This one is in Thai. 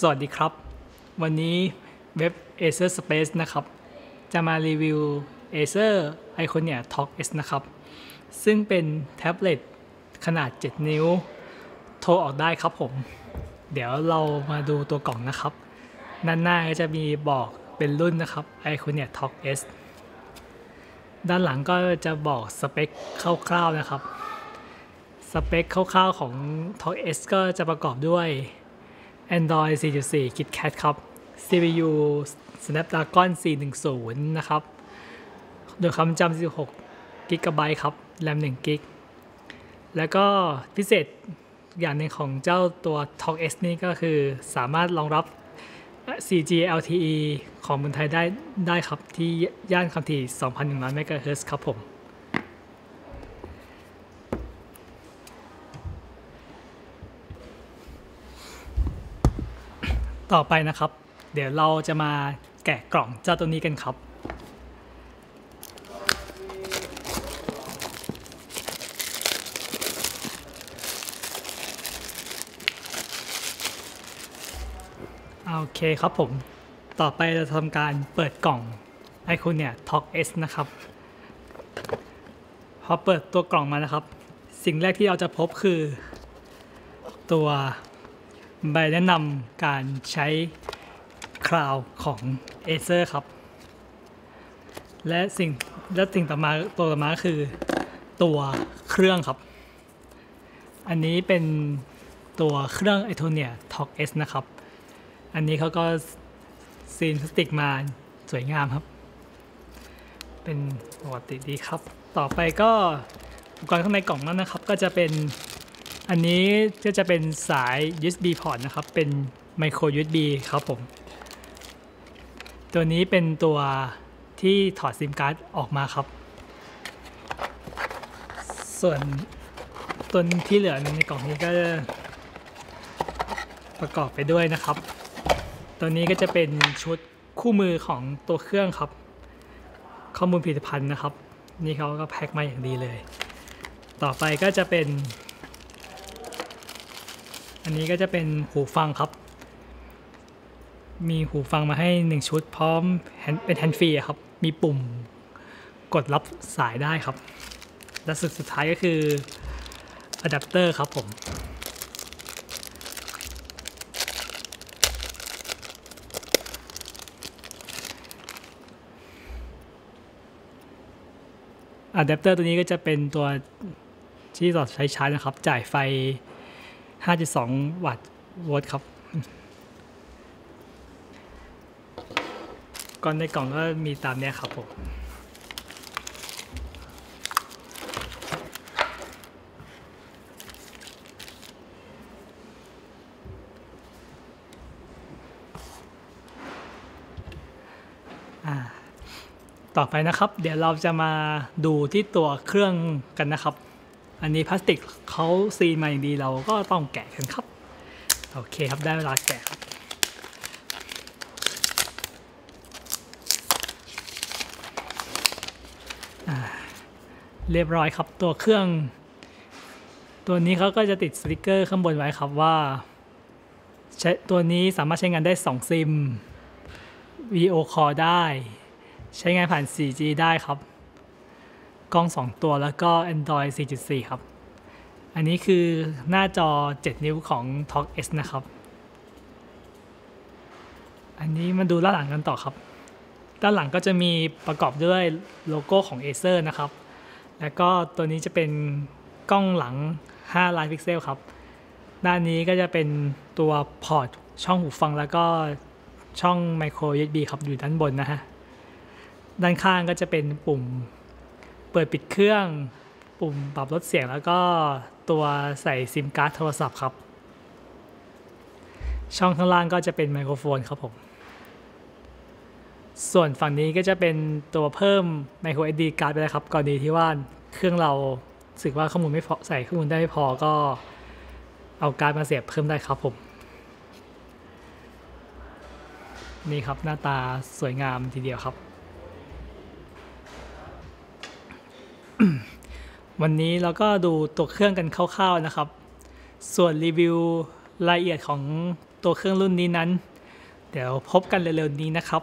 สวัสดีครับ วันนี้เว็บ Acer Space นะครับ จะมารีวิว Acer Iconia Talk S นะครับ ซึ่งเป็นแท็บเล็ตขนาด 7 นิ้ว โทรออกได้ครับผม เดี๋ยวเรามาดูตัวกล่องนะครับด้านหน้าก็จะมีบอกเป็นรุ่นนะครับ Iconia Talk S ด้านหลังก็จะบอกสเปคคร่าวๆนะครับ สเปคคร่าวๆของ Talk S ก็จะประกอบด้วย Android 4.4 KitKat ครับ CPU Snapdragon 410 นะครับ โดยความจำ16 GB ครับ RAM 1 g b แล้วก็พิเศษอย่างหนึ่งของเจ้าตัว Talk S นี่ก็คือสามารถรองรับ 4G LTE ของเมืองไทยได้ได้ครับ ที่ย่านความถี่ 2,100 MHz ครับผม ต่อไปนะครับ เดี๋ยวเราจะมาแกะกล่องเจ้าตัวนี้กันครับ โอเคครับผม ต่อไปเราจะทำการเปิดกล่องไอคอนเนี่ย Talk S นะครับ พอเปิดตัวกล่องมานะครับ สิ่งแรกที่เราจะพบคือตัว ใบแนะนำการใช้คลาวของ Acer ครับ และสิ่งและสิ่งต่อมาตัวต่อมาคือตัวเครื่องครับ อันนี้เป็นตัวเครื่อง i t o n i a Talk S นะครับ อันนี้เขาก็ซีนพลาสติกมาสวยงามครับ เป็นปกติดีครับ ต่อไปก็อุปกรณ์ข้างในกล่องนั้นนะครับ ก็จะเป็น อันนี้ก็จะเป็นสาย USB port นะครับ เป็น micro USB ครับผม ตัวนี้เป็นตัวที่ถอดซิมการ์ดออกมาครับ ส่วนตัวที่เหลือในกล่องนี้ก็ประกอบไปด้วยนะครับ ตัวนี้ก็จะเป็นชุดคู่มือของตัวเครื่องครับ ข้อมูลผลิตภัณฑ์นะครับ นี่เขาก็แพ็คมาอย่างดีเลย ต่อไปก็จะเป็น อันนี้ก็จะเป็นหูฟังครับ มีหูฟังมาให้1ชุดพร้อมเป็นแฮนด์ฟรีครับ มีปุ่มกดรับสายได้ครับ และสุดสุดท้ายก็คืออะแดปเตอร์ครับผมอะแดปเตอร์ตัวนี้ก็จะเป็นตัวที่ต่อใช้ชาร์จนะครับ จ่ายไฟ 5.2 วัตต์โวลต์ครับ ก่อนในกล่องก็มีตามเนี้ยครับผมอ่าต่อไปนะครับ เดี๋ยวเราจะมาดูที่ตัวเครื่องกันนะครับ อันนี้พลาสติกเขาซีนมาอย่างดีเราก็ต้องแกะกันครับ โอเคครับได้เวลาแกะครับเรียบร้อยครับตัวเครื่อง ตัวนี้เขาก็จะติดสติกเกอร์ข้างบนไว้ครับว่าใช้ตัวนี้สามารถใช้งานได้ 2 ซิม VOCALL ได้ ใช้งานผ่าน 4G ได้ครับ กล้อง 2 ตัวแล้วก็ Android 4.4 ครับ อันนี้คือหน้าจอ 7 นิ้วของ Talk S นะครับ อันนี้มาดูด้านหลังกันต่อครับ ด้านหลังก็จะมีประกอบด้วยโลโก้ของ Acer นะครับ แล้วก็ตัวนี้จะเป็นกล้องหลัง 5 ล้านพิกเซลครับ ด้านนี้ก็จะเป็นตัวพอร์ตช่องหูฟังแล้วก็ช่อง micro USB ครับอยู่ด้านบนนะฮะ ด้านข้างก็จะเป็นปุ่ม ปิดปิดเครื่อง ปุ่มปรับลดเสียงแล้วก็ตัวใส่ซิมการ์ดโทรศัพท์ครับ ช่องข้างล่างก็จะเป็นไมโครโฟนครับผม ส่วนฝั่งนี้ก็จะเป็นตัวเพิ่ม micro SD การ์ดไปแล้วครับ กรณีที่ว่าเครื่องเราสึกว่าข้อมูลไม่พอใส่ข้อมูลได้ไม่พอก็เอาการ์ดมาเสียบเพิ่มได้ครับผม นี่ครับหน้าตาสวยงามทีเดียวครับ วันนี้เราก็ดูตัวเครื่องกันคร่าวๆนะครับ ส่วนรีวิวรายละเอียดของตัวเครื่องรุ่นนี้นั้น เดี๋ยวพบกันเร็วๆนี้นะครับ